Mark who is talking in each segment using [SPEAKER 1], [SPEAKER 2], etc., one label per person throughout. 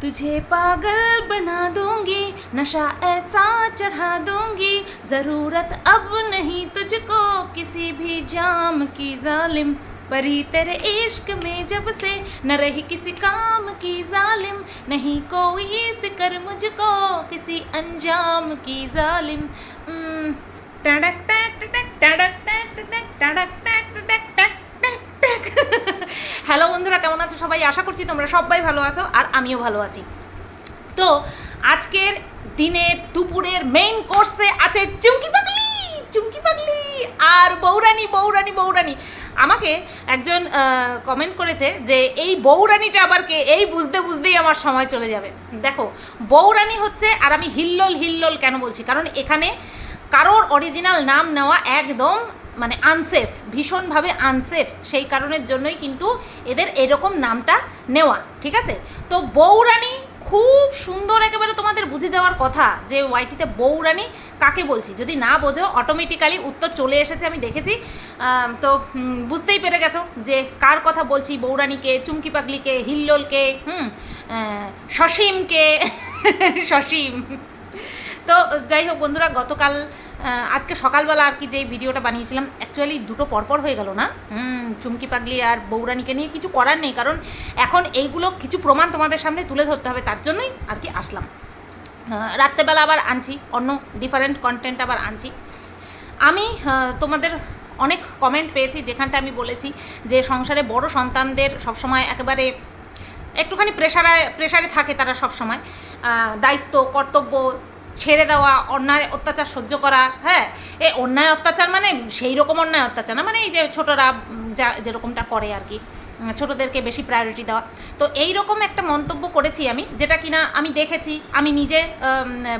[SPEAKER 1] तुझे पागल बना दूँगी, नशा ऐसा चढ़ा दूँगी। ज़रूरत अब नहीं तुझको किसी भी जाम की जालिम। परी तेरे इश्क में जब से न रही किसी काम की जालिम। नहीं कोई फ़िक्र मुझको किसी अंजाम की जालिम। टडक, टक टडक टक टडक टक टडक टक। হ্যালো বন্ধুরা, কেমন আছো সবাই? আশা করছি তোমরা সবাই ভালো আছো আর আমিও ভালো আছি। তো আজকের দিনের দুপুরের মেইন কোর্সে আছে চুমকি পাগলি চুমকি পাগলি আর বৌরানি বৌরানি বৌরানি। আমাকে একজন কমেন্ট করেছে যে এই বৌরানিটা আবার কে? এই বুঝতে বুঝতেই আমার সময় চলে যাবে। দেখো, বৌরানি হচ্ছে, আর আমি হিল্লোল হিল্লোল কেন বলছি? কারণ এখানে কারোর অরিজিনাল নাম নেওয়া একদম মানে আনসেফ ভীষণভাবে আনসেফ সেই কারণের জন্যই কিন্তু এদের এরকম নামটা নেওয়া, ঠিক আছে? তো বৌরানী খুব সুন্দর একেবারে তোমাদের বুঝে যাওয়ার কথা যে ওয়াইটিতে বৌরানী কাকে বলছি। যদি না বোঝো অটোমেটিক্যালি উত্তর চলে এসেছে, আমি দেখেছি। তো বুঝতেই পেরে গেছো যে কার কথা বলছি? বৌরানীকে চুমকি পাগলিকে, হিল্লোলকে, হুম সসীমকে সসীম তো, যাই হোক বন্ধুরা, গতকাল আজকে সকালবেলা আর কি যে ভিডিওটা বানিয়েছিলাম অ্যাকচুয়ালি দুটো পরপর হয়ে গেল না। চুমকি পাগলি আর বৌরানীকে নিয়ে কিছু করার নেই, কারণ এখন এইগুলো কিছু প্রমাণ তোমাদের সামনে তুলে ধরতে হবে, তার জন্যই আর কি আসলাম। রাত্রেবেলা আবার আনছি, অন্য ডিফারেন্ট কন্টেন্ট আবার আনছি। আমি তোমাদের অনেক কমেন্ট পেয়েছি যেখানটা আমি বলেছি যে সংসারে বড় সন্তানদের সবসময় একেবারে একটুখানি প্রেশারে প্রেশারে থাকে তারা সবসময়। দায়িত্ব, কর্তব্য ছেড়ে দেওয়া, অন্যায় অত্যাচার সহ্য করা হ্যাঁ? এ অন্যায় অত্যাচার মানে সেই রকম অন্যায় অত্যাচার না মানে এই যে ছোটরা যা যেরকমটা করে আর কি ছোটদেরকে বেশি প্রায়োরিটি দেওয়া। তো এই রকম একটা মন্তব্য করেছি আমি, যেটা কিনা আমি দেখেছি, আমি নিজে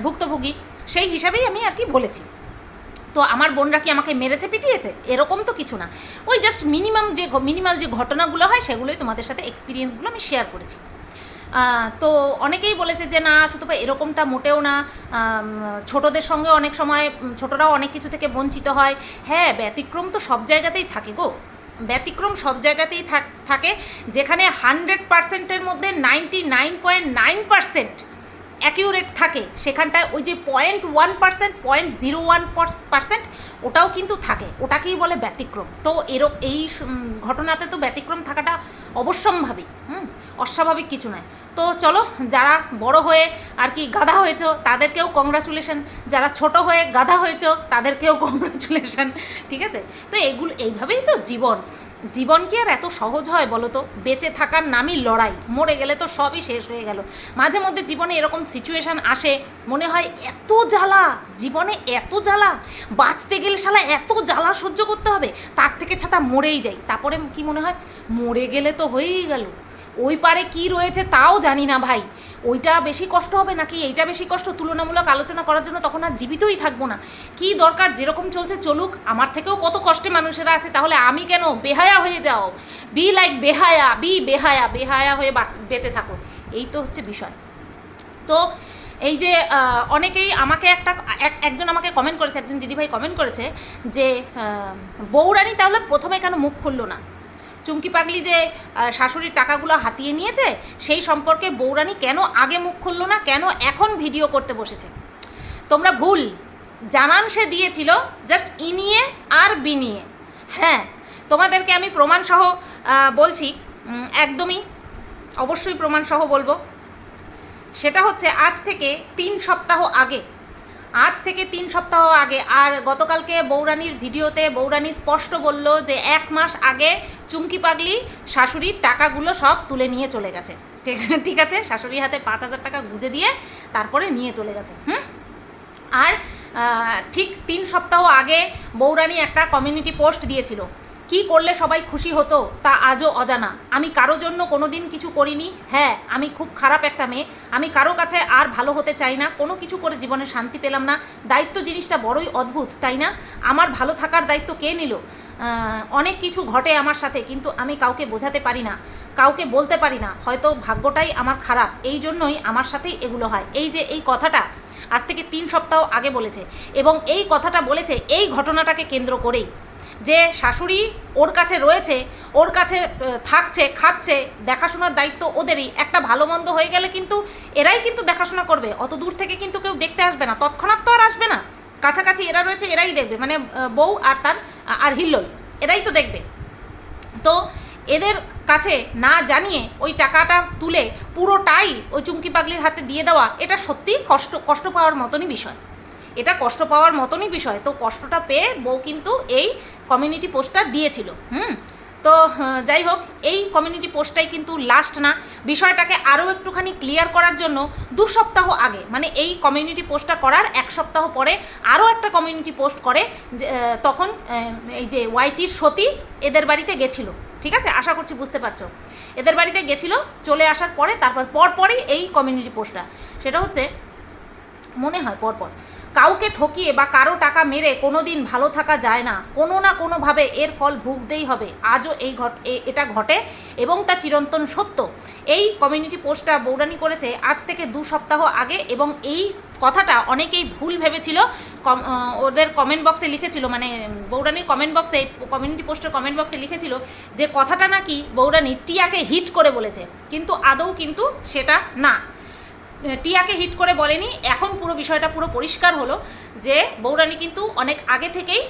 [SPEAKER 1] ভুক্তভোগী, সেই হিসাবেই আমি আর কি বলেছি। তো আমার বোনরা কি আমাকে মেরেছে, পিটিয়েছে? এরকম তো কিছু না। ওই জাস্ট মিনিমাম যে মিনিমাল যে ঘটনাগুলো হয়, সেগুলোই তোমাদের সাথে এক্সপিরিয়েন্সগুলো আমি শেয়ার করেছি। তো অনেকেই বলেছে যে, না, শুধু এরকমটা মোটেও না। ছোটদের সঙ্গে অনেক সময় ছোটরাও অনেক কিছু থেকে বঞ্চিত হয়। হ্যাঁ ব্যতিক্রম তো সব জায়গাতেই থাকে গো। ব্যতিক্রম সব জায়গাতেই থাক- থাকে। যেখানে হান্ড্রেড পার্সেন্টের মধ্যে ninety nine point nine percent accurate থাকে, সেখানটায় ওই যে point one percent point zero one percent ওটাও কিন্তু থাকে, ওটাকেই বলে ব্যতিক্রম। তো এরক, এই ঘটনাতে তো ব্যতিক্রম থাকাটা অবশ্যম্ভাবী, হুম, অস্বাভাবিক কিছু নয়। তো চলো, যারা বড় হয়ে আর কি গাধা হয়েছো, তাদেরকেও কংগ্রাচুলেশন যারা ছোট হয়ে গাধা হয়েছো, তাদেরকেও কংগ্রাচুলেশন ঠিক আছে? তো এগুলো, এইভাবেই তো জীবন। জীবন কি আর এত সহজ হয় বলো তো? বেঁচে থাকার নামই লড়াই। মরে গেলে তো সবই শেষ হয়ে গেল। মাঝে মধ্যে জীবনে এরকম সিচুয়েশান আসে, মনে হয় এত জ্বালা, জীবনে এত জ্বালা, বাঁচতে গেলে শালা এত জ্বালা সহ্য করতে হবে, তার থেকে ছাতা মরেই যাই। তারপরে কি মনে হয়? মরে গেলে তো হয়েই গেল। ওই পারে কি রয়েছে তাও জানি না ভাই। ওইটা বেশি কষ্ট হবে নাকি এইটা বেশি কষ্ট? তুলনামূলক আলোচনা করার জন্য তখন আর জীবিতই থাকব না। কি দরকার? যেরকম চলছে, চলুক। আমার থেকেও কত কষ্টে মানুষেরা আছে, তাহলে আমি কেন বেহায়া হয়ে যাও? বি লাইক বেহায়া বি বেহায়া বেহায়া হয়ে বেঁচে থাকো। এই তো হচ্ছে বিষয়। তো এই যে অনেকেই আমাকে একটা, এক- একজন আমাকে কমেন্ট করেছে, একজন দিদিভাই কমেন্ট করেছে যে বৌরানী তাহলে প্রথমে কেন মুখ খুললো না? চুমকি পাগলি যে শাশুড়ির টাকাগুলো হাতিয়ে নিয়েছে, সেই সম্পর্কে বৌরানী কেন আগে মুখ খুললো না? কেন এখন ভিডিও করতে বসেছে? তোমরা ভুল। জানান সে দিয়েছিল জাস্ট ইনিয়ে আর বিনিয়ে। হ্যাঁ তোমাদেরকে আমি প্রমাণসহ বলছি একদমই অবশ্যই প্রমাণসহ বলব। সেটা হচ্ছে আজ থেকে তিন সপ্তাহ আগে আজ থেকে তিন সপ্তাহ আগে। আর গতকালকে বৌরানির ভিডিওতে বৌরানি স্পষ্ট বলল যে এক মাস আগে চুমকি পাগলি শাশুড়ির টাকাগুলো সব তুলে নিয়ে চলে গেছে। ঠিক আছে? শাশুড়ির হাতে পাঁচ হাজার টাকা গুঁজে দিয়ে তারপরে নিয়ে চলে গেছে। হুম? আর ঠিক তিন সপ্তাহ আগে বৌরানী একটা কমিউনিটি পোস্ট দিয়েছিল। কি করলে সবাই খুশি হতো তা আজও অজানা। আমি কারও জন্য কোনো দিন কিছু করিনি। হ্যাঁ আমি খুব খারাপ একটা মেয়ে। আমি কারও কাছে আর ভালো হতে চাই না। কোনো কিছু করে জীবনে শান্তি পেলাম না। দায়িত্ব জিনিসটা বড়ই অদ্ভুত, তাই না? আমার ভালো থাকার দায়িত্ব কে নিল? অনেক কিছু ঘটে আমার সাথে, কিন্তু আমি কাউকে বোঝাতে পারি না। কাউকে বলতে পারি না। হয়তো ভাগ্যটাই আমার খারাপ। এই জন্যই আমার সাথেই এগুলো হয়। এই যে এই কথাটা আজ থেকে তিন সপ্তাহ আগে বলেছে। এবং এই কথাটা বলেছে এই ঘটনাটাকে কেন্দ্র করেই। যে শাশুড়ি ওর কাছে রয়েছে, ওর কাছে থাকছে, খাচ্ছে, দেখাশোনার দায়িত্ব ওদেরই। একটা ভালো মন্দ হয়ে গেলে কিন্তু এরাই কিন্তু দেখাশোনা করবে। অত দূর থেকে কিন্তু কেউ দেখতে আসবে না। তৎক্ষণাৎ তো আর আসবে না। কাছাকাছি এরা রয়েছে, এরাই দেখবে। মানে বউ আর তার আর হিল্লোল। এরাই তো দেখবে। তো এদের কাছে না জানিয়ে ওই টাকাটা তুলে পুরোটাই ওই চুমকি পাগলির হাতে দিয়ে দেওয়া, এটা সত্যিই কষ্ট কষ্ট পাওয়ার মতনই বিষয়। এটা কষ্ট পাওয়ার মতনই বিষয়। তো কষ্টটা পেয়ে বউ কিন্তু এই কমিউনিটি পোস্টটা দিয়েছিল, হুম? তো যাই হোক, এই কমিউনিটি পোস্টটাই কিন্তু লাস্ট না। বিষয়টাকে আরও একটুখানি ক্লিয়ার করার জন্য দু সপ্তাহ আগে মানে এই কমিউনিটি পোস্টটা করার এক সপ্তাহ পরে আরও একটা কমিউনিটি পোস্ট করে তখন এই যে ওয়াইটির সতী এদের বাড়িতে গেছিল, ঠিক আছে? আশা করছি বুঝতে পারছ। এদের বাড়িতে গেছিল, চলে আসার পরে, তারপর পরপরই এই কমিউনিটি পোস্টটা সেটা হচ্ছে, মনে হয় পরপর কাউকে ঠকিয়ে বা কারও টাকা মেরে কোনো দিন ভালো থাকা যায় না। কোনো না কোনোভাবে এর ফল ভুগতেই হবে। আজও এই ঘট এটা ঘটে এবং তা চিরন্তন সত্য। এই কমিউনিটি পোস্টটা বৌরানি করেছে আজ থেকে দু সপ্তাহ আগে এবং এই কথাটা অনেকেই ভুল ভেবেছিল। ওদের কমেন্ট বক্সে লিখেছিল মানে বৌরানির কমেন্ট বক্সে কমিউনিটি পোস্টের কমেন্ট বক্সে লিখেছিল যে কথাটা নাকি বৌরানি টিয়াকে হিট করে বলেছে। কিন্তু আদৌ কিন্তু সেটা না। টিয়াকে হিট করে বলেনি। এখন পুরো বিষয়টা পুরো পরিষ্কার হলো যে বৌরানী কিন্তু অনেক আগে থেকেই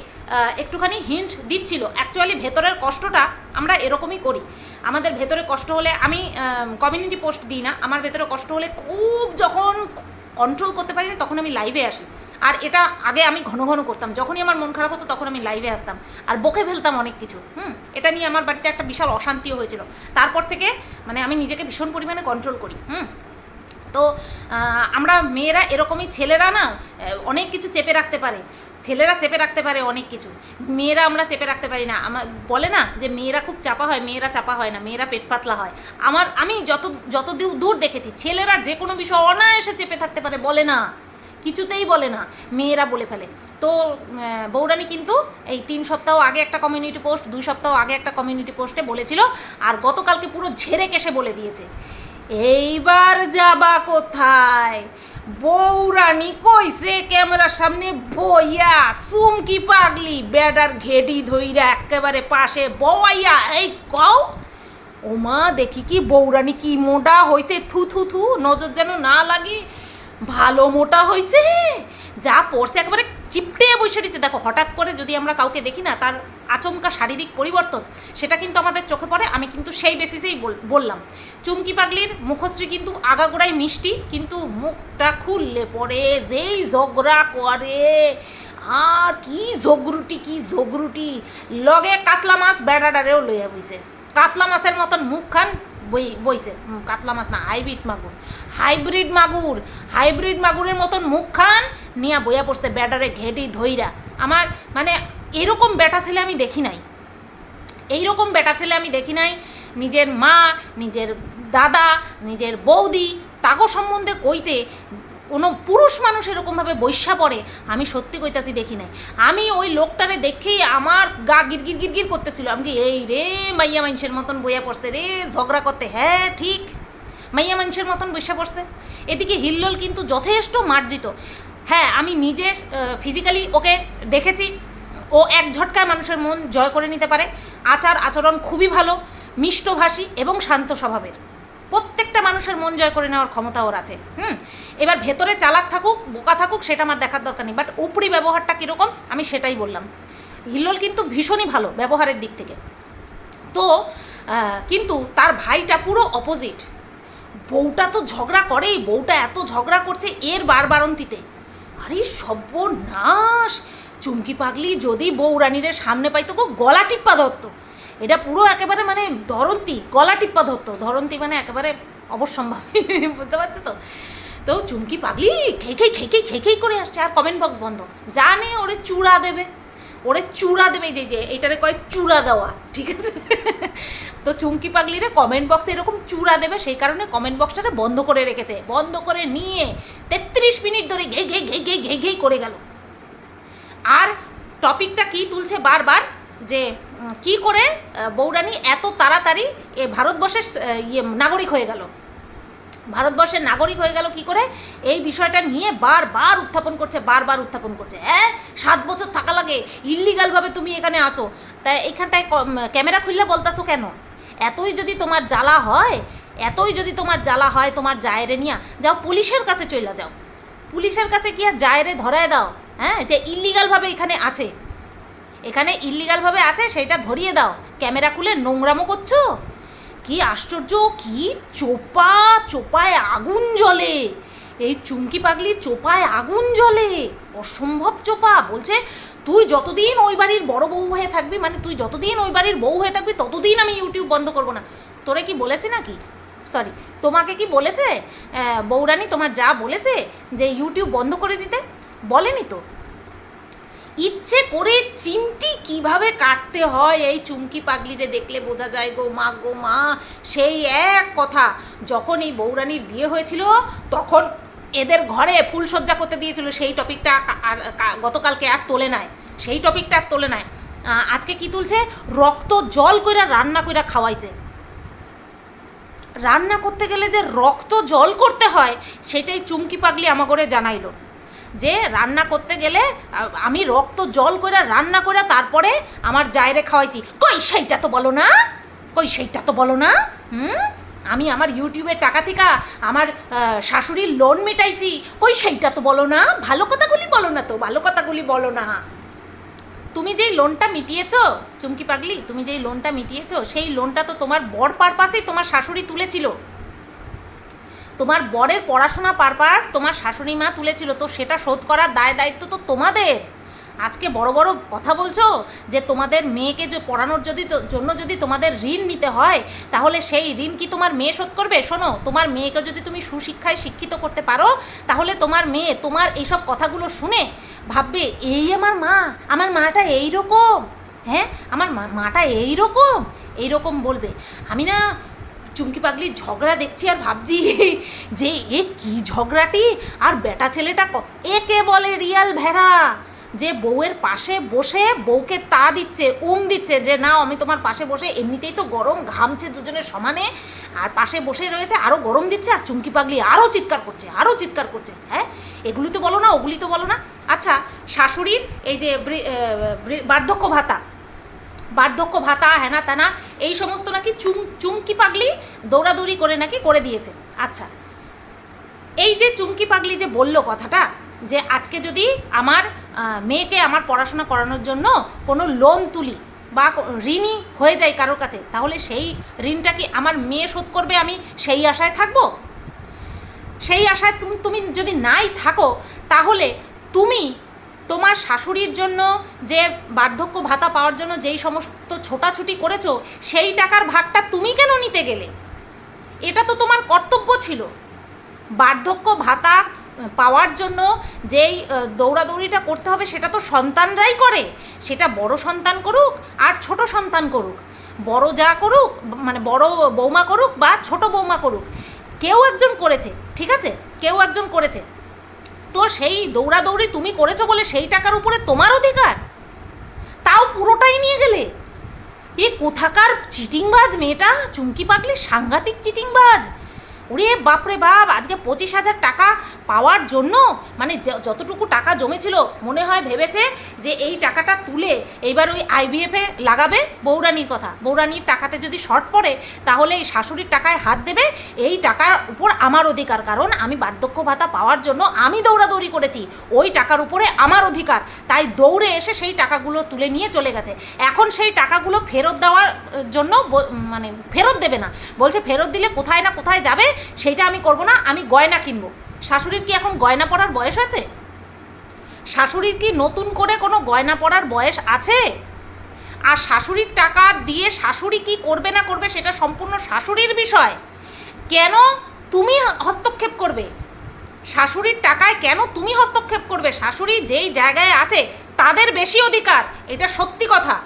[SPEAKER 1] একটুখানি হিন্ট দিচ্ছিল। অ্যাকচুয়ালি ভেতরের কষ্টটা আমরা এরকমই করি। আমাদের ভেতরে কষ্ট হলে আমি কমিউনিটি পোস্ট দিই না। আমার ভেতরে কষ্ট হলে খুব যখন কন্ট্রোল করতে পারি না, তখন আমি লাইভে আসি। আর এটা আগে আমি ঘন ঘন করতাম। যখনই আমার মন খারাপ হতো, তখন আমি লাইভে আসতাম। আর বকে ফেলতাম অনেক কিছু, হুম? এটা নিয়ে আমার বাড়িতে একটা বিশাল অশান্তিও হয়েছিল। তারপর থেকে মানে আমি নিজেকে ভীষণ পরিমাণে কন্ট্রোল করি, হুম? তো আমরা মেয়েরা এরকমই ছেলেরা না অনেক কিছু চেপে রাখতে পারে। ছেলেরা চেপে রাখতে পারে অনেক কিছু। মেয়েরা আমরা চেপে রাখতে পারি না। আমার বলে না যে মেয়েরা খুব চাপা হয়, মেয়েরা চাপা হয় না, মেয়েরা পেট পাতলা হয়। আমার, আমি যত যত দূর দেখেছি, ছেলেরা যে কোনো বিষয় অনায়াসে চেপে থাকতে পারে, বলে না। কিছুতেই বলে না, মেয়েরা বলে ফেলে। তো বৌরানী কিন্তু এই তিন সপ্তাহ আগে একটা কমিউনিটি পোস্ট দুই সপ্তাহ আগে একটা কমিউনিটি পোস্টে বলেছিল, আর গতকালকে পুরো ঝেড়ে কেসে বলে দিয়েছে। এইবার যাবা কোথায়? বৌরানী কইছে ক্যামেরার সামনে বইয়া সুমকি পাগলি, বেডার ঘেডি ধইরা একেবারে পাশে বইয়া এই কও। ওমা, দেখি কি বৌরানী কি মোটা হইছে, থু থু থু, নজর যেন না লাগে। ভালো মোটা হইছে যা পড়ছে একেবারে চিপটে বসে রয়েছে। দেখো, হঠাৎ করে যদি আমরা কাউকে দেখি না, তার আচমকা শারীরিক পরিবর্তন, সেটা কিন্তু আমাদের চোখে পড়ে। আমি কিন্তু সেই বেসিসেই বল- বললাম। চুমকি পাগলির মুখশ্রী কিন্তু আগাগোড়াই মিষ্টি, কিন্তু মুখটা খুললে পরে যেই ঝগড়া করে। আর কি জগরুটি কি জগরুটি লগে কাতলা মাছ বেড়াডারেও লইয়া বইছে। কাতলা মাছের মতন মুখখান বই বইছে। কাতলা মাছ না, হাইব্রিড মাগুর। হাইব্রিড মাগুর। হাইব্রিড মাগুরের মতন মুখখান নিয়া বইয়া পড়ছে, ব্যাটারে ঘেটি ধইরা। আমার মানে এরকম বেটা ছেলে আমি দেখি নাই। এইরকম বেটা ছেলে আমি দেখি নাই। নিজের মা, নিজের দাদা, নিজের বৌদি, তাগো সম্বন্ধে কইতে কোনো পুরুষ মানুষ এরকমভাবে বৈশা পড়ে, আমি সত্যি কইতাছি দেখি নাই। আমি ওই লোকটারে দেখেই আমার গা গিরগির গিরগির করতেছিল। আমি এই রে, মাইয়া মানুষের মতন বইয়া পড়ছে রে, ঝগড়া করতে। হ্যাঁ ঠিক। মাইয়া মানুষের মতন বৈশা পড়ছে। এদিকে হিল্লোল কিন্তু যথেষ্ট মার্জিত। হ্যাঁ আমি নিজে ফিজিক্যালি ওকে দেখেছি। ও এক ঝটকায় মানুষের মন জয় করে নিতে পারে। আচার আচরণ খুবই ভালো, মিষ্টভাষী এবং শান্ত স্বভাবের। প্রত্যেকটা মানুষের মন জয় করে নেওয়ার ক্ষমতা ওর আছে। হুম, এবার ভেতরে চালাক থাকুক, বোকা থাকুক, সেটা আমার দেখার দরকার নেই। বাট উপরি ব্যবহারটা কীরকম, আমি সেটাই বললাম। হিল্লোল কিন্তু ভীষণই ভালো ব্যবহারের দিক থেকে। তো কিন্তু তার ভাইটা পুরো অপোজিট বউটা তো ঝগড়া করেই, বউটা এত ঝগড়া করছে, এর বারবারন্তিতে। আরে সর্বনাশ! চুমকি পাগলি যদি বউ রানীরে সামনে পাইতো গো, গলা টিপ্পা ধরতো। এটা পুরো একেবারে মানে ধরন্তি, গলা টিপ্পা ধরতো। ধরন্তি মানে একেবারে অবশ্যম্ভাবী বুঝতে পারছ তো? তো চুমকি পাগলি খেই খেই খেই খেই খেই খেই করে আসছে। আর কমেন্ট বক্স বন্ধ। জানে ওরে চূড়া দেবে। ওরে চূড়া দেবে যে যে, এইটারে কয় চূড়া দেওয়া, ঠিক আছে? তো চুমকি পাগলিরে কমেন্ট বক্সে এরকম চূড়া দেবে, সেই কারণে কমেন্ট বক্সটাকে বন্ধ করে রেখেছে। বন্ধ করে নিয়ে তেত্রিশ মিনিট ধরে ঘে ঘে ঘে ঘে ঘে ঘেই করে গেল। আর টপিকটা কি তুলছে বারবার? যে কি করে বৌরানী এত তাড়াতাড়ি এ ভারতবর্ষের ইয়ে নাগরিক হয়ে গেল? ভারতবর্ষের নাগরিক হয়ে গেল কি করে? এই বিষয়টা নিয়ে বারবার উত্থাপন করছে, বারবার উত্থাপন করছে। হ্যাঁ? সাত বছর থাকা লাগে ইল্লিগালভাবে তুমি এখানে আসো। তাই এখানটায় ক্যামেরা খুললে বলতাছো কেন? এতই যদি তোমার জ্বালা হয়, এতই যদি তোমার জ্বালা হয় তোমার জায়রে নিয়া, যাও পুলিশের কাছে চলে যাও। পুলিশের কাছে কি আর জায়রে ধরায় দাও। হ্যাঁ? যে ইল্লিগালভাবে এখানে আছে। এখানে ইল্লিগালভাবে আছে সেটা ধরিয়ে দাও। ক্যামেরা খুলে নোংরামো করছ? কি আশ্চর্য, কি চোপা, চোপায় আগুন জ্বলে। এই চুমকি পাগলির চোপায় আগুন জ্বলে। অসম্ভব চোপা, বলছে, তুই যতদিন ওই বাড়ির বড় বউ হয়ে থাকবি মানে তুই যতদিন ওই বাড়ির বউ হয়ে থাকবি, ততদিন আমি ইউটিউব বন্ধ করব না। তোরে কি বলেছে নাকি? সরি তোমাকে কি বলেছে? বৌরানী তোমার যা বলেছে, যে ইউটিউব বন্ধ করে দিতে? বলেনি তো? ইচ্ছে করে চিমটি কীভাবে কাটতে হয়? এই চুমকি পাগলিরে দেখলে বোঝা যায় গো মা গো মা। সেই এক কথা, যখন এই বৌরানীর বিয়ে হয়েছিল, তখন এদের ঘরে ফুলসজ্জা করতে দিয়েছিল। সেই টপিকটা গতকালকে আর তোলে নাই। সেই টপিকটা আর তোলে নাই। আজকে কি তুলছে? রক্ত জল কইরা রান্না কইরা খাওয়াইছে। রান্না করতে গেলে যে রক্ত জল করতে হয়, সেটাই চুমকি পাগলি আমাগরে জানাইলো। যে রান্না করতে গেলে আমি রক্ত, জল করে রান্না করে তারপরে আমার জায়রে খাওয়াইছি। কই সেইটা তো বলো না? কই সেইটা তো বলো না? হুম? আমি আমার ইউটিউবের টাকা থেকে আমার শাশুড়ির লোন মেটাইছি। কই সেইটা তো বলো না? ভালো কথাগুলি বলো না তো, ভালো কথাগুলি বলো না। তুমি যেই লোনটা মিটিয়েছো, চুমকি পাগলি, তুমি যেই লোনটা মিটিয়েছো, সেই লোনটা তো তোমার বর পারপাসেই তোমার শাশুড়ি তুলেছিল। তোমার বরের পড়াশোনা পারপাস তোমার শাশুড়ি মা তুলেছিল তো সেটা শোধ করার দায় দায়িত্ব তো তোমাদের। আজকে বড় বড় কথা বলছো যে তোমাদের মেয়েকে যে পড়ানোর যদি জন্য যদি তোমাদের ঋণ নিতে হয়, তাহলে সেই ঋণ কি তোমার মেয়ে শোধ করবে? শোনো, তোমার মেয়েকে যদি তুমি সুশিক্ষায় শিক্ষিত করতে পারো, তাহলে তোমার মেয়ে তোমার এইসব কথাগুলো শুনে ভাববে, এই আমার মা, আমার মাটা এই রকম হ্যাঁ? আমার মাটা এই রকম এই রকম বলবে। আমি না চুমকি পাগলির ঝগড়া দেখছি আর ভাবছি যে এ কি ঝগড়াটি? আর বেটা ছেলেটা একে বলে রিয়াল ভেড়া। যে বউয়ের পাশে বসে বউকে তা দিচ্ছে, উম দিচ্ছে যে নাও আমি তোমার পাশে বসে এমনিতেই তো গরম ঘামছে দুজনের সমানে। আর পাশে বসে রয়েছে আরও গরম দিচ্ছে আর চুমকি পাগলি আরও চিৎকার করছে আরও চিৎকার করছে। হ্যাঁ? এগুলি তো বলো না, ওগুলি তো বলো না। আচ্ছা শাশুড়ির এই যে বার্ধক্য ভাতা বার্ধক্য ভাতা, হেনা তেনা, এই সমস্ত নাকি চুম, চুমকি পাগলি দৌড়াদৌড়ি করে নাকি করে দিয়েছে। আচ্ছা এই যে চুমকি পাগলি যে বলল কথাটা, যে আজকে যদি আমার মেয়েকে আমার পড়াশোনা করানোর জন্য কোনো লোন তুলি বা ঋণই হয়ে যায় কারোর কাছে, তাহলে সেই ঋণটা কি আমার মেয়ে শোধ করবে? আমি সেই আশায় থাকব? সেই আশায় তুমি তুমি যদি নাই থাকো, তাহলে তুমি তোমার শাশুড়ির জন্য যে বার্ধক্য ভাতা পাওয়ার জন্য যেই সমস্ত ছোটাছুটি করেছ, সেই টাকার ভাগটা তুমি কেন নিতে গেলে? এটা তো তোমার কর্তব্য ছিল। বার্ধক্য ভাতা পাওয়ার জন্য যেই দৌড়াদৌড়িটা করতে হবে, সেটা তো সন্তানরাই করে। সেটা বড় সন্তান করুক আর ছোট সন্তান করুক। বড় যা করুক মানে বড় বৌমা করুক বা ছোট বৌমা করুক। কেউ একজন করেছে, ঠিক আছে? কেউ একজন করেছে। তো সেই দৌড়াদৌড়ি তুমি করেছ বলে সেই টাকার উপরে তোমার অধিকার? তাও পুরোটাই নিয়ে গেলে? এ কোথাকার চিটিংবাজ মেয়েটা? চুমকি পাগলি সাংঘাতিক চিটিংবাজ। ওরে বাপরে বাপ, আজকে পঁচিশ হাজার টাকা পাওয়ার জন্য? মানে যতটুকু টাকা জমেছিল, মনে হয় ভেবেছে যে এই টাকাটা তুলে এইবার ওই আইবিএফে লাগাবে? বৌরানির কথা। বৌরানির টাকাতে যদি শর্ট পড়ে, তাহলে এই শাশুড়ির টাকায় হাত দেবে। এই টাকার উপর আমার অধিকার, কারণ আমি বার্ধক্য ভাতা পাওয়ার জন্য আমি দৌড়াদৌড়ি করেছি। ওই টাকার উপরে আমার অধিকার। তাই দৌড়ে এসে সেই টাকাগুলো তুলে নিয়ে চলে গেছে। এখন সেই টাকাগুলো ফেরত দেওয়ার জন্য মানে ফেরত দেবে না। বলছে ফেরত দিলে কোথায় না কোথায় যাবে? সেইটা আমি করব না, আমি গয়না কিনবো। শাশুড়ির কি এখন গয়না পরার বয়স আছে? শাশুড়ির কি নতুন করে কোনো গয়না পরার বয়স আছে? আর শাশুড়ির টাকা দিয়ে শাশুড়ি কি করবে না করবে সেটা সম্পূর্ণ শাশুড়ির বিষয়। কেন তুমি হস্তক্ষেপ করবে? শাশুড়ির টাকায় কেন তুমি হস্তক্ষেপ করবে? শাশুড়ি যেই জায়গায় আছে, তাদের বেশি অধিকার, এটা সত্যি কথা।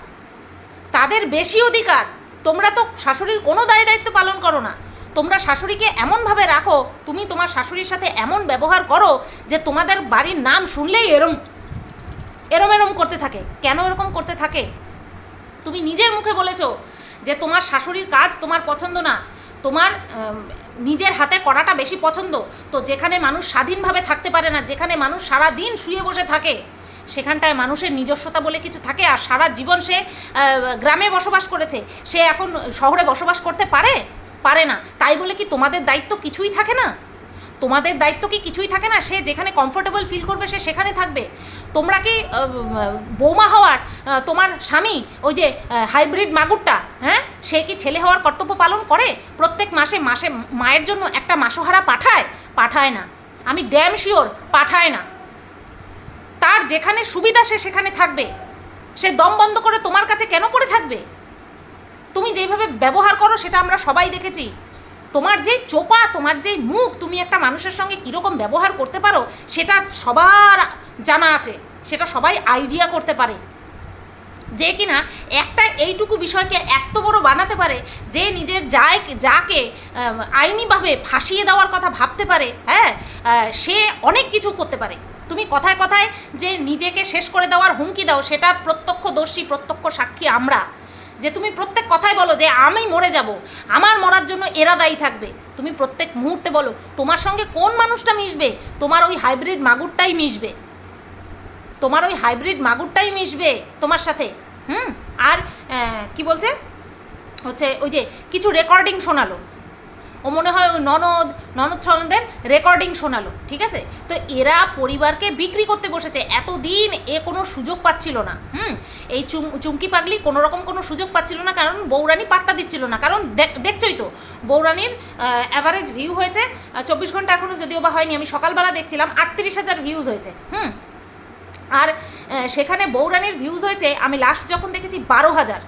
[SPEAKER 1] তাদের বেশি অধিকার। তোমরা তো শাশুড়ির কোনো দায় দায়িত্ব পালন করো না। তোমরা শাশুড়িকে এমনভাবে রাখো, তুমি তোমার শাশুড়ির সাথে এমন ব্যবহার করো যে তোমাদের বাড়ির নাম শুনলেই এরম এরম এরম করতে থাকে। কেন এরকম করতে থাকে? তুমি নিজের মুখে বলেছ যে তোমার শাশুড়ির কাজ তোমার পছন্দ না। তোমার নিজের হাতে করাটা বেশি পছন্দ। তো যেখানে মানুষ স্বাধীনভাবে থাকতে পারে না, যেখানে মানুষ সারা দিন শুয়ে বসে থাকে, সেখানটায় মানুষের নিজস্বতা বলে কিছু থাকে আর সারা জীবন সে গ্রামে বসবাস করেছে। সে এখন শহরে বসবাস করতে পারে? পারে না। তাই বলে কি তোমাদের দায়িত্ব কিছুই থাকে না? তোমাদের দায়িত্ব কি কিছুই থাকে না? সে যেখানে কমফোর্টেবল ফিল করবে, সে সেখানে থাকবে। তোমরা কি বৌমা হওয়ার তোমার স্বামী, ওই যে হাইব্রিড মাগুরটা হ্যাঁ? সে কি ছেলে হওয়ার কর্তব্য পালন করে? প্রত্যেক মাসে মাসে মায়ের জন্য একটা মাসোহারা পাঠায়? পাঠায় না। আমি ড্যাম শিওর পাঠায় না। তার যেখানে সুবিধা, সে সেখানে থাকবে। সে দম বন্ধ করে তোমার কাছে কেন পড়ে থাকবে? তুমি যেইভাবে ব্যবহার করো, সেটা আমরা সবাই দেখেছি। তোমার যে চোপা, তোমার যে মুখ, তুমি একটা মানুষের সঙ্গে কীরকম ব্যবহার করতে পারো, সেটা সবার জানা আছে। সেটা সবাই আইডিয়া করতে পারে। যে কিনা একটা এইটুকু বিষয়কে এত বড় বানাতে পারে, যে নিজের যায় যাকে আইনিভাবে ফাঁসিয়ে দেওয়ার কথা ভাবতে পারে হ্যাঁ? সে অনেক কিছু করতে পারে। তুমি কথায় কথায় যে নিজেকে শেষ করে দেওয়ার হুমকি দাও, সেটা প্রত্যক্ষদর্শী প্রত্যক্ষ সাক্ষী আমরা। যে তুমি প্রত্যেক কথায় বলো যে আমি মরে যাব। আমার মরার জন্য এরা দায়ী থাকবে। তুমি প্রত্যেক মুহূর্তে বলো, তোমার সঙ্গে কোন মানুষটা মিশবে? তোমার ওই হাইব্রিড মাগুরটাই মিশবে। তোমার ওই হাইব্রিড মাগুরটাই মিশবে তোমার সাথে। হুম? আর কি বলছে? হচ্ছে ওই যে কিছু রেকর্ডিং শোনালো। ও মনে হয় ওই ননদ ননদ ছনদের রেকর্ডিং শোনালো, ঠিক আছে? তো এরা পরিবারকে বিক্রি করতে বসেছে, এতদিন এ কোনো সুযোগ পাচ্ছিল না, হুম? এই চুম, চুমকি পাগলি কোনো রকম কোনো সুযোগ পাচ্ছিল না, কারণ বৌরানি পাত্তা দিচ্ছিল না, কারণ দেখ- দেখছোই তো বৌরানির অ্যাভারেজ ভিউ হয়েছে চব্বিশ ঘণ্টা এখনও যদিও বা হয়নি, আমি সকালবেলা দেখছিলাম, আটত্রিশ হাজার ভিউজ হয়েছে, হুম? আর সেখানে বৌরানির ভিউজ হয়েছে, আমি লাস্ট যখন দেখেছি বারো হাজার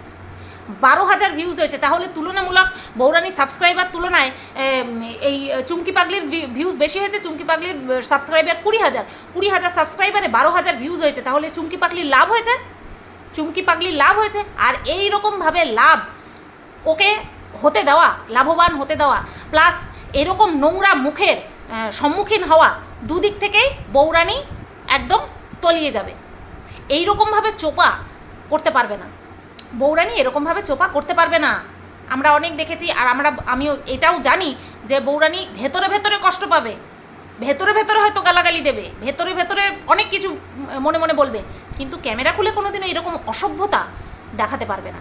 [SPEAKER 1] বারো হাজার ভিউজ হয়েছে। তাহলে তুলনামূলক বৌরানি সাবস্ক্রাইবার তুলনায় এই চুমকি পাগলির ভিউজ বেশি হয়েছে, চুমকি পাগলির সাবস্ক্রাইবার কুড়ি হাজার। কুড়ি হাজার সাবস্ক্রাইবারে বারো হাজার ভিউজ হয়েছে। তাহলে চুমকি পাগলির লাভ হয়েছে? চুমকি পাগলির লাভ হয়েছে? আর এই রকমভাবে লাভ ওকে হতে দেওয়া, লাভবান হতে দেওয়া প্লাস এরকম নোংরা মুখের সম্মুখীন হওয়া দুদিক থেকেই বৌরানি একদম তলিয়ে যাবে। এই রকমভাবে চোপা করতে পারবে না। বৌরানি এরকমভাবে চোপা করতে পারবে না। আমরা অনেক দেখেছি আর আমরা, আমিও এটাও জানি যে বৌরানি ভেতরে ভেতরে কষ্ট পাবে। ভেতরে ভেতরে হয়তো গালাগালি দেবে, ভেতরে ভেতরে অনেক কিছু মনে মনে বলবে। কিন্তু ক্যামেরা খুলে কোনোদিনও এরকম অসভ্যতা দেখাতে পারবে না।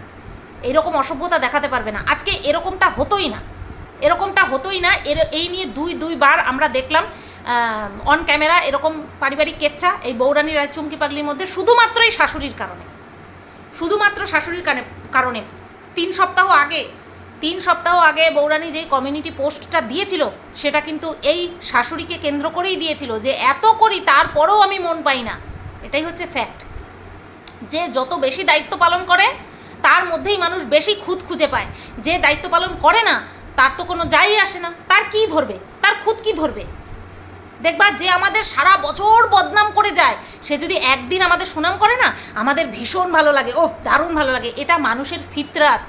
[SPEAKER 1] এরকম অসভ্যতা দেখাতে পারবে না। আজকে এরকমটা হতোই না। এরকমটা হতোই না। এর, এই নিয়ে দুই, দুইবার আমরা দেখলাম অন ক্যামেরা এরকম পারিবারিক কেচ্ছা এই বৌরানী রায় চুমকি পাগলির মধ্যে শুধুমাত্র এই শাশুড়ির কারণে। শুধুমাত্র শাশুড়ির কানে কারণে। তিন সপ্তাহ আগে, তিন সপ্তাহ আগে বৌরানী যেই কমিউনিটি পোস্টটা দিয়েছিল, সেটা কিন্তু এই শাশুড়িকে কেন্দ্র করেই দিয়েছিল যে এত করি, তারপরেও আমি মন পাই না। এটাই হচ্ছে ফ্যাক্ট যে যত বেশি দায়িত্ব পালন করে, তার মধ্যেই মানুষ বেশি খুঁত খুঁজে পায়। যে দায়িত্ব পালন করে না, তার তো কোনো যাই আসে না। তার কি ধরবে? তার খুঁত কি ধরবে? দেখবা যে আমাদের সারা বছর বদনাম করে যায়। সে যদি একদিন আমাদের সুনাম করে না, আমাদের ভীষণ ভালো লাগে ও দারুণ ভালো লাগে। এটা মানুষের ফিতরাত,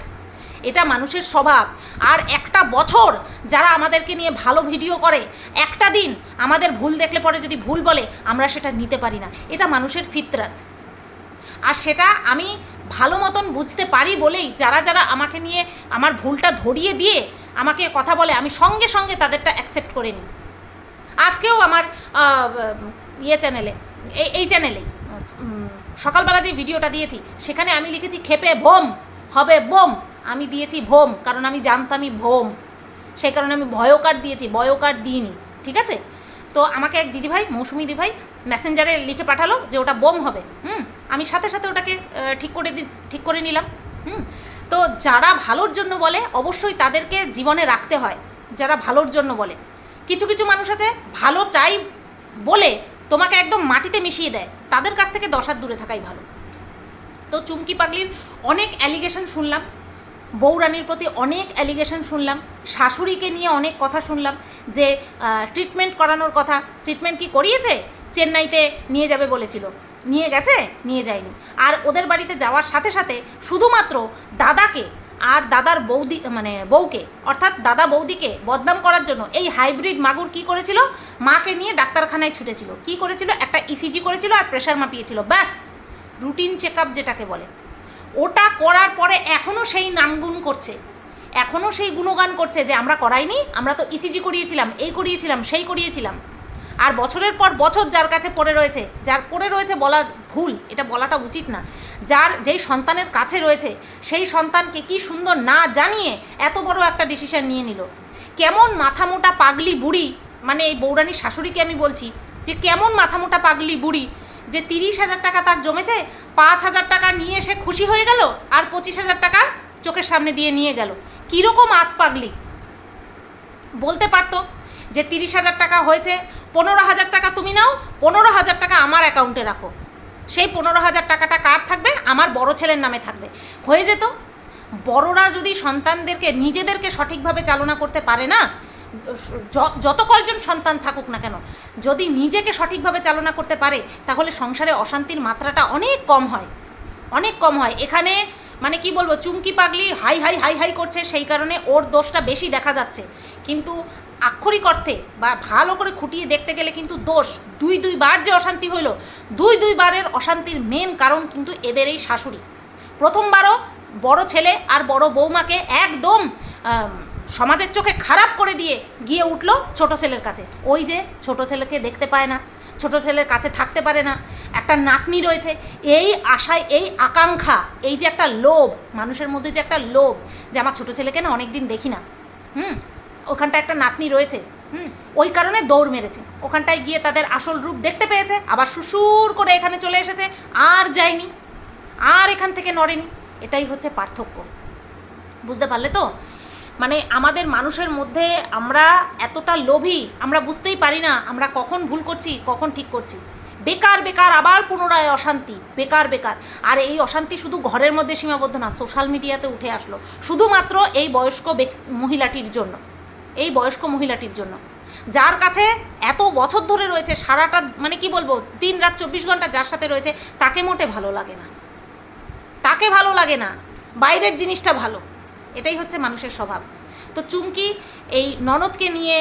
[SPEAKER 1] এটা মানুষের স্বভাব। আর একটা বছর যারা আমাদেরকে নিয়ে ভালো ভিডিও করে, একটা দিন আমাদের ভুল দেখলে পরে যদি ভুল বলে, আমরা সেটা নিতে পারি না। এটা মানুষের ফিতরাত। আর সেটা আমি ভালো মতন বুঝতে পারি বলেই যারা যারা আমাকে নিয়ে আমার ভুলটা ধরিয়ে দিয়ে আমাকে কথা বলে, আমি সঙ্গে সঙ্গে তাদেরটা অ্যাকসেপ্ট করে নিই। আজকেও আমার ইয়ে চ্যানেলে এই এই চ্যানেলেই উম, সকালবেলা যে ভিডিওটা দিয়েছি সেখানে আমি লিখেছি খেপে ভোম হবে বোম আমি দিয়েছি ভোম কারণ আমি জানতামই ভোম সেই কারণে আমি ভয়কার দিয়েছি বয়কার দিইনি ঠিক আছে? তো আমাকে এক দিদিভাই মৌসুমি দিদিভাই মেসেঞ্জারে লিখে পাঠালো যে ওটা বোম হবে হুম? আমি সাথে সাথে ওটাকে ঠিক করে দি ঠিক করে নিলাম হুম? তো যারা ভালোর জন্য বলে অবশ্যই তাদেরকে জীবনে রাখতে হয় যারা ভালোর জন্য বলে। কিছু কিছু মানুষ আছে ভালো চাই বলে তোমাকে একদম মাটিতে মিশিয়ে দেয়। তাদের কাছ থেকে দশ দূরে থাকাই ভালো। তো চুমকি পাগলির অনেক অ্যালিগেশন শুনলাম। বৌরানির প্রতি অনেক অ্যালিগেশন শুনলাম। শাশুড়িকে নিয়ে অনেক কথা শুনলাম যে ট্রিটমেন্ট করানোর কথা। ট্রিটমেন্ট কি করিয়েছে? চেন্নাইতে নিয়ে যাবে বলেছিল। নিয়ে গেছে? নিয়ে যায়নি। আর ওদের বাড়িতে যাওয়ার সাথে সাথে শুধুমাত্র দাদাকে আর দাদার বৌদি মানে বউকে, অর্থাৎ দাদা বৌদিকে বদনাম করার জন্য এই হাইব্রিড মাগুর কি করেছিল? মাকে নিয়ে ডাক্তারখানায় ছুটেছিল। কি করেছিল? একটা ইসিজি করেছিল আর প্রেশার মাপিয়েছিল। ব্যাস রুটিন চেক যেটাকে বলে। ওটা করার পরে এখনও সেই নামগুণ করছে। এখনও সেই গুণগান করছে যে, আমরা করাইনি, আমরা তো ইসিজি করিয়েছিলাম, এই করিয়েছিলাম, সেই করিয়েছিলাম। আর বছরের পর বছর যার কাছে পড়ে রয়েছে, যার পড়ে রয়েছে বলা ভুল, এটা বলাটা উচিত না। যার যেই সন্তানের কাছে রয়েছে, সেই সন্তানকে কি সুন্দর না জানিয়ে এত বড় একটা ডিসিশন নিয়ে নিল? কেমন মাথা মাথামোটা পাগলি বুড়ি মানে এই বৌরানির শাশুড়িকে আমি বলছি, যে কেমন মাথা মাথামোটা পাগলি বুড়ি, যে তিরিশ হাজার টাকা তার জমেছে, পাঁচ হাজার টাকা নিয়ে এসে খুশি হয়ে গেল আর পঁচিশ হাজার টাকা চোখের সামনে দিয়ে নিয়ে গেল। কীরকম আত পাগলি? বলতে পারতো যে তিরিশ হাজার টাকা হয়েছে, পনেরো হাজার টাকা তুমি নাও, পনেরো হাজার টাকা আমার অ্যাকাউন্টে রাখো। সেই পনেরো হাজার টাকাটা কার থাকবে? আমার বড় ছেলের নামে থাকবে। হয়ে যেত? বড়রা যদি সন্তানদেরকে, নিজেদেরকে সঠিকভাবে চালনা করতে পারে না যত কয়জন সন্তান থাকুক না কেন, যদি নিজেকে সঠিকভাবে চালনা করতে পারে, তাহলে সংসারে অশান্তির মাত্রাটা অনেক কম হয়। অনেক কম হয়। এখানে মানে কি বলব, চুমকি পাগলি হাই হাই হাই হাই করছে, সেই কারণে ওর দোষটা বেশি দেখা যাচ্ছে। কিন্তু আক্ষরিক অর্থে বা ভালো করে খুঁটিয়ে দেখতে গেলে কিন্তু দোষ। দুই দুইবার যে অশান্তি হইল, দুই দুইবারের অশান্তির মেন কারণ কিন্তু এদের এই শাশুড়ি। প্রথমবারও বড় ছেলে আর বড় বৌমাকে একদম সমাজের চোখে খারাপ করে দিয়ে গিয়ে উঠল ছোট ছেলের কাছে। ওই যে ছোট ছেলেকে দেখতে পায় না, ছোট ছেলের কাছে থাকতে পারে না, একটা নাতনি রয়েছে। এই আশায়, এই আকাঙ্ক্ষা, এই যে একটা লোভ, মানুষের মধ্যে যে একটা লোভ, যে আমার ছোট ছেলেকে না অনেক দিন দেখি না। হুম? ওখানটা একটা নাতনি রয়েছে, হুম, ওই কারণে দৌড় মেরেছে। ওখানটায় গিয়ে তাদের আসল রূপ দেখতে পেয়েছে, আবার সুসুর করে এখানে চলে এসেছে, আর যায়নি, আর এখান থেকে নড়েনি। এটাই হচ্ছে পার্থক্য। বুঝতে পারলে তো? মানে আমাদের মানুষের মধ্যে আমরা এতটা লোভী, আমরা বুঝতেই পারি না আমরা কখন ভুল করছি, কখন ঠিক করছি। বেকার বেকার, আবার পুনরায় অশান্তি, বেকার বেকার। আর এই অশান্তি শুধু ঘরের মধ্যে সীমাবদ্ধ না সোশ্যাল মিডিয়াতে উঠে আসলো। শুধুমাত্র এই বয়স্ক মহিলাটির জন্য। এই বয়স্ক মহিলাটির জন্য। যার কাছে এত বছর ধরে রয়েছে, সারাটা মানে কি বলব, দিন রাত চব্বিশ ঘণ্টা যার সাথে রয়েছে, তাকে মোটে ভালো লাগে না। তাকে ভালো লাগে না। বাইরের জিনিসটা ভালো। এটাই হচ্ছে মানুষের স্বভাব। তো চুমকি এই ননদকে নিয়ে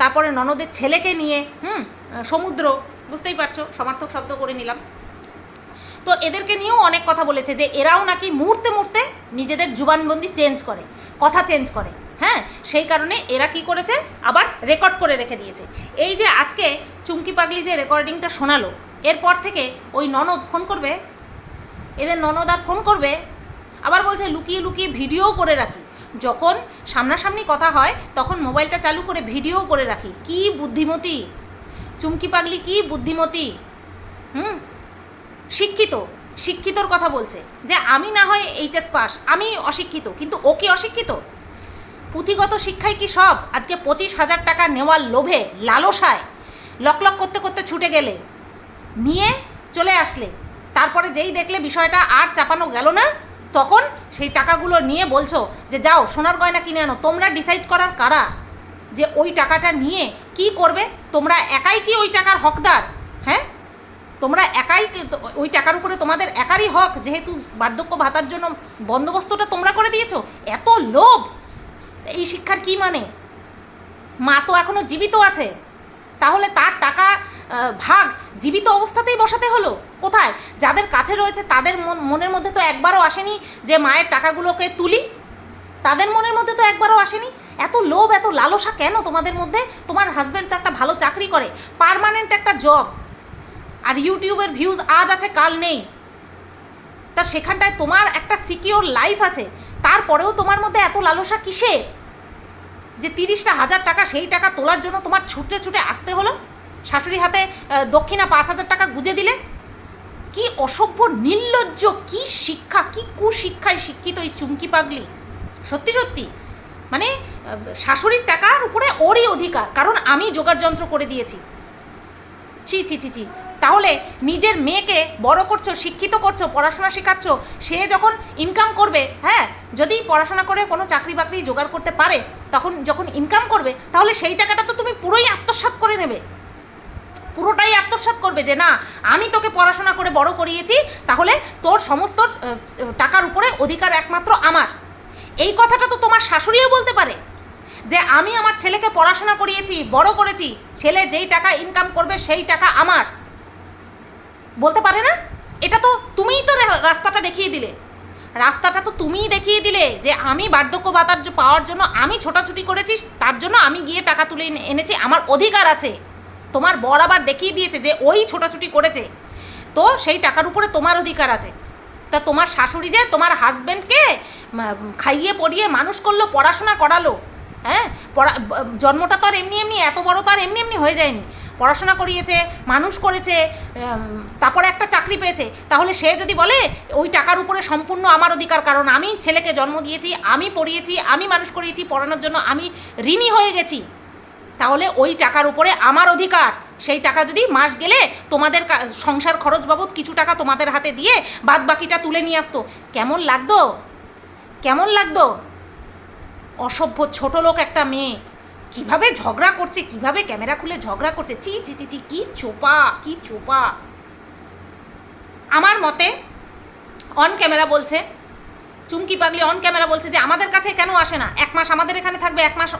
[SPEAKER 1] তারপরে ননদের ছেলেকে নিয়ে, হুম সমুদ্র, বুঝতেই পারছ, সমার্থক শব্দ করে নিলাম। তো এদেরকে নিয়েও অনেক কথা বলেছে যে, এরাও নাকি মুহূর্তে মুহূর্তে নিজেদের জুবানবন্দি চেঞ্জ করে, কথা চেঞ্জ করে। হ্যাঁ সেই কারণে এরা কি করেছে? আবার রেকর্ড করে রেখে দিয়েছে। এই যে আজকে চুমকি পাগলি যে রেকর্ডিংটা শোনালো, এরপর থেকে ওই ননদ ফোন করবে? এদের ননদ আর ফোন করবে? আবার বলছে, লুকিয়ে লুকিয়ে ভিডিও করে রাখি। যখন সামনাসামনি কথা হয়, তখন মোবাইলটা চালু করে ভিডিও করে রাখি। কি বুদ্ধিমতী? চুমকি পাগলি কি বুদ্ধিমতী? হুম? শিক্ষিত। শিক্ষিতর কথা বলছে যে, আমি না হয় এইচএস পাস। আমি অশিক্ষিত। কিন্তু ও কি অশিক্ষিত? পুঁথিগত শিক্ষায় কি সব? আজকে পঁচিশ হাজার টাকা নেওয়ার লোভে, লালসায় লক লক করতে করতে ছুটে গেলে। নিয়ে চলে আসলে। তারপরে যেই দেখলে বিষয়টা আর চাপানো গেল না, তখন সেই টাকাগুলো নিয়ে বলছো যে, যাও, সোনার গয়না কিনে আনো। তোমরা ডিসাইড করার কারা? যে, ওই টাকাটা নিয়ে কি করবে? তোমরা একাই কি ওই টাকার হকদার? হ্যাঁ? তোমরা একাই ওই টাকার উপরে তোমাদের একারই হক? যেহেতু বার্ধক্য ভাতার জন্য বন্দোবস্তটা তোমরা করে দিয়েছ। এত লোভ! এই শিক্ষার কি মানে? মা তো এখনও জীবিত আছে। তাহলে তার টাকা ভাগ জীবিত অবস্থাতেই বসাতে হলো? কোথায়? যাদের কাছে রয়েছে তাদের মন- মনের মধ্যে তো একবারও আসেনি যে মায়ের টাকাগুলোকে তুলি? তাদের মনের মধ্যে তো একবারও আসেনি? এত লোভ, এত লালসা কেন তোমাদের মধ্যে? তোমার হাজব্যান্ড তো একটা ভালো চাকরি করে পার্মানেন্ট একটা জব আর ইউটিউবের ভিউজ আজ আছে, কাল নেই। তা সেখানটায় তোমার একটা সিকিওর লাইফ আছে। তারপরেও তোমার মধ্যে এত লালসা কিসের? যে তিরিশটা হাজার টাকা সেই টাকা তোলার জন্য তোমার ছুটে ছুটে আসতে হলো? শাশুড়ি হাতে দক্ষিণা পাঁচ হাজার টাকা গুজে দিলে? কি অসভ্য, নির্লজ্জ, কি শিক্ষা, কি কুশিক্ষায় শিক্ষিত এই চুমকি পাগলি? সত্যি সত্যি? মানে শাশুড়ির টাকার উপরে ওরই অধিকার, কারণ আমি জোগাড় যন্ত্র করে দিয়েছি। ছি ছি ছি ছি। তাহলে নিজের মেয়েকে বড় করছ, শিক্ষিত করছ, পড়াশোনা শেখাচ্ছ, সে যখন ইনকাম করবে হ্যাঁ যদি পড়াশোনা করে কোনো চাকরি বাকরি জোগাড় করতে পারে, তখন যখন ইনকাম করবে, তাহলে সেই টাকাটা তো তুমি পুরোই আত্মসাৎ করে নেবে। পুরোটাই আত্মসাৎ করবে যে, না, আমি তোকে পড়াশোনা করে বড় করিয়েছি, তাহলে তোর সমস্ত টাকার উপরে অধিকার একমাত্র আমার। এই কথাটা তো তোমার শাশুড়িও বলতে পারে, যে, আমি আমার ছেলেকে পড়াশোনা করিয়েছি, বড় করেছি, ছেলে যেই টাকা ইনকাম করবে, সেই টাকা আমার। বলতে পারে না? এটা তো তুমিই তো রাস্তাটা দেখিয়ে দিলে। রাস্তাটা তো তুমিই দেখিয়ে দিলে যে আমি বার্ধক্য ভাতার পাওয়ার জন্য আমি ছোটাছুটি করেছি, তার জন্য আমি গিয়ে টাকা তুলে এনে- এনেছি, আমার অধিকার আছে। তোমার বর আবার দেখিয়ে দিয়েছে যে ওই ছোটাছুটি করেছে। তো সেই টাকার উপরে তোমার অধিকার আছে। তা তোমার শাশুড়ি যে তোমার হাজব্যান্ডকে খাইয়ে পড়িয়ে মানুষ করল, পড়াশোনা করালো হ্যাঁ? পড়া জন্মটা তো আর এমনি এমনি, এত বড় তো আর এমনি এমনি হয়ে যায়নি। পড়াশোনা করিয়েছে, মানুষ করেছে তারপরে একটা চাকরি পেয়েছে, তাহলে সে যদি বলে, ওই টাকার উপরে সম্পূর্ণ আমার অধিকার, কারণ আমি ছেলেকে জন্ম দিয়েছি, আমি পড়িয়েছি, আমি মানুষ করিয়েছি, পড়ানোর জন্য আমি ঋণী হয়ে গেছি, তাহলে ওই টাকার উপরে আমার অধিকার। সেই টাকা যদি মাস গেলে তোমাদের সংসার খরচ বাবদ কিছু টাকা তোমাদের হাতে দিয়ে বাদ বাকিটা তুলে নিয়ে আসতো। কেমন লাগতো? কেমন লাগতো? অসভ্য ছোট লোক একটা মেয়ে কীভাবে ঝগড়া করছে, কীভাবে ক্যামেরা খুলে ঝগড়া করছে? চি চি চি চি কি চোপা কি চোপা। আমার মতে অন ক্যামেরা বলছে, চুমকি পাগলি অন ক্যামেরা বলছে যে আমাদের কাছে কেন আসে না? এক মাস আমাদের এখানে থাকবে, এক মাস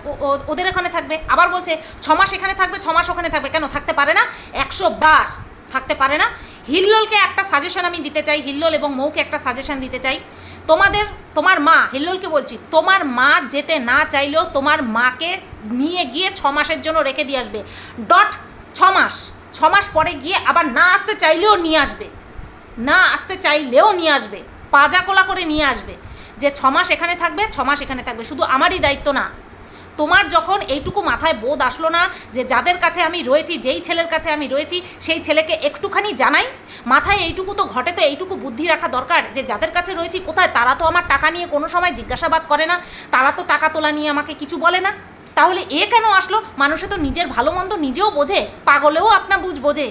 [SPEAKER 1] ওদের এখানে থাকবে। আবার বলছে, ছ মাস এখানে থাকবে, ছ মাস ওখানে থাকবে। কেন? থাকতে পারে না? একশো বার থাকতে পারে না? হিল্লোলকে একটা সাজেশন আমি দিতে চাই, হিল্লোল এবং মৌকে একটা সাজেশন দিতে চাই। তোমাদের, তোমার মা, হিল্লোলকে বলছি, তোমার মা যেতে না চাইলেও তোমার মাকে নিয়ে গিয়ে ছ মাসের জন্য রেখে দিয়ে আসবে। ডট ছ মাস ছ মাস পরে গিয়ে আবার না আসতে চাইলেও নিয়ে আসবে। না আসতে চাইলেও নিয়ে আসবে। পাজা কোলা করে নিয়ে আসবে। যে ছ মাস এখানে থাকবে, ছ মাস এখানে থাকবে। শুধু আমারই দায়িত্ব না তোমার যখন এইটুকু মাথায় বোধ আসলো না যে যাদের কাছে আমি রয়েছি, যেই ছেলের কাছে আমি রয়েছি, সেই ছেলেকে একটুখানি জানাই। মাথায় এইটুকু তো ঘটে তো এইটুকু বুদ্ধি রাখা দরকার যে যাদের কাছে রয়েছি, কোথায় তারা তো আমার টাকা নিয়ে কোনো সময় জিজ্ঞাসাবাদ করে না, তারা তো টাকা তোলা নিয়ে আমাকে কিছু বলে না। তাহলে এ কেন আসলো? মানুষে তো নিজের ভালো মন্দ নিজেও বোঝে, পাগলেও আপনা বুঝ বোঝে।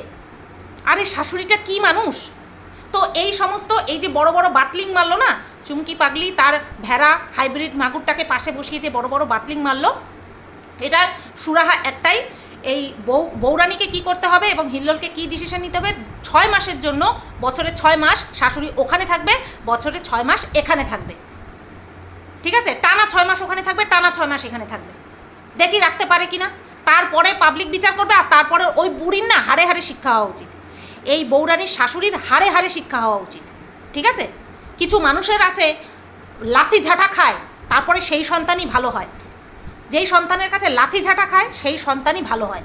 [SPEAKER 1] আরে শাশুড়িটা কি মানুষ? তো এই সমস্ত, এই যে বড় বড় বাতলিং মারলো না, চুমকি পাগলি তার ভেড়া হাইব্রিড মাগুরটাকে পাশে বসিয়ে যে বড় বড় বাতলিং মারলো, এটার সুরাহা একটাই, এই বউ বৌরানীকে কি করতে হবে এবং হিল্লোলকে কি ডিসিশন নিতে হবে? ছয় মাসের জন্য, বছরে ছয় মাস শাশুড়ি ওখানে থাকবে, বছরে ছয় মাস এখানে থাকবে। ঠিক আছে? টানা ছয় মাস ওখানে থাকবে, টানা ছয় মাস এখানে থাকবে। দেখি রাখতে পারে কিনা? তারপরে পাবলিক বিচার করবে আর তারপরে ওই বুড়ির না হাড়ে হাড়ে শিক্ষা হওয়া উচিত। এই বৌরানীর শাশুড়ির হাড়ে হাড়ে শিক্ষা হওয়া উচিত। ঠিক আছে? কিছু মানুষের আছে, লাথি ঝাঁটা খায়, তারপরে সেই সন্তানই ভালো হয়। যেই সন্তানের কাছে লাথি ঝাঁটা খায়, সেই সন্তানই ভালো হয়।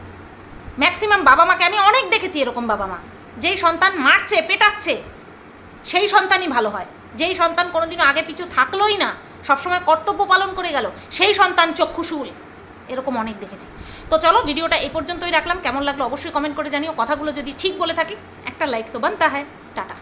[SPEAKER 1] ম্যাক্সিমাম বাবা মাকে আমি অনেক দেখেছি এরকম বাবা মা। যেই সন্তান মারছে, পেটাচ্ছে, সেই সন্তানই ভালো হয়। যেই সন্তান কোনোদিনও আগে পিছু থাকলোই না, সবসময় কর্তব্য পালন করে গেল, সেই সন্তান চক্ষুশূল। এরকম অনেক দেখেছি। তো চলো ভিডিওটা এই পর্যন্তই রাখলাম। কেমন লাগল অবশ্যই কমেন্ট করে জানিও। কথাগুলো যদি ঠিক বলে থাকি, একটা লাইক তো বানতা হয়। টাটা।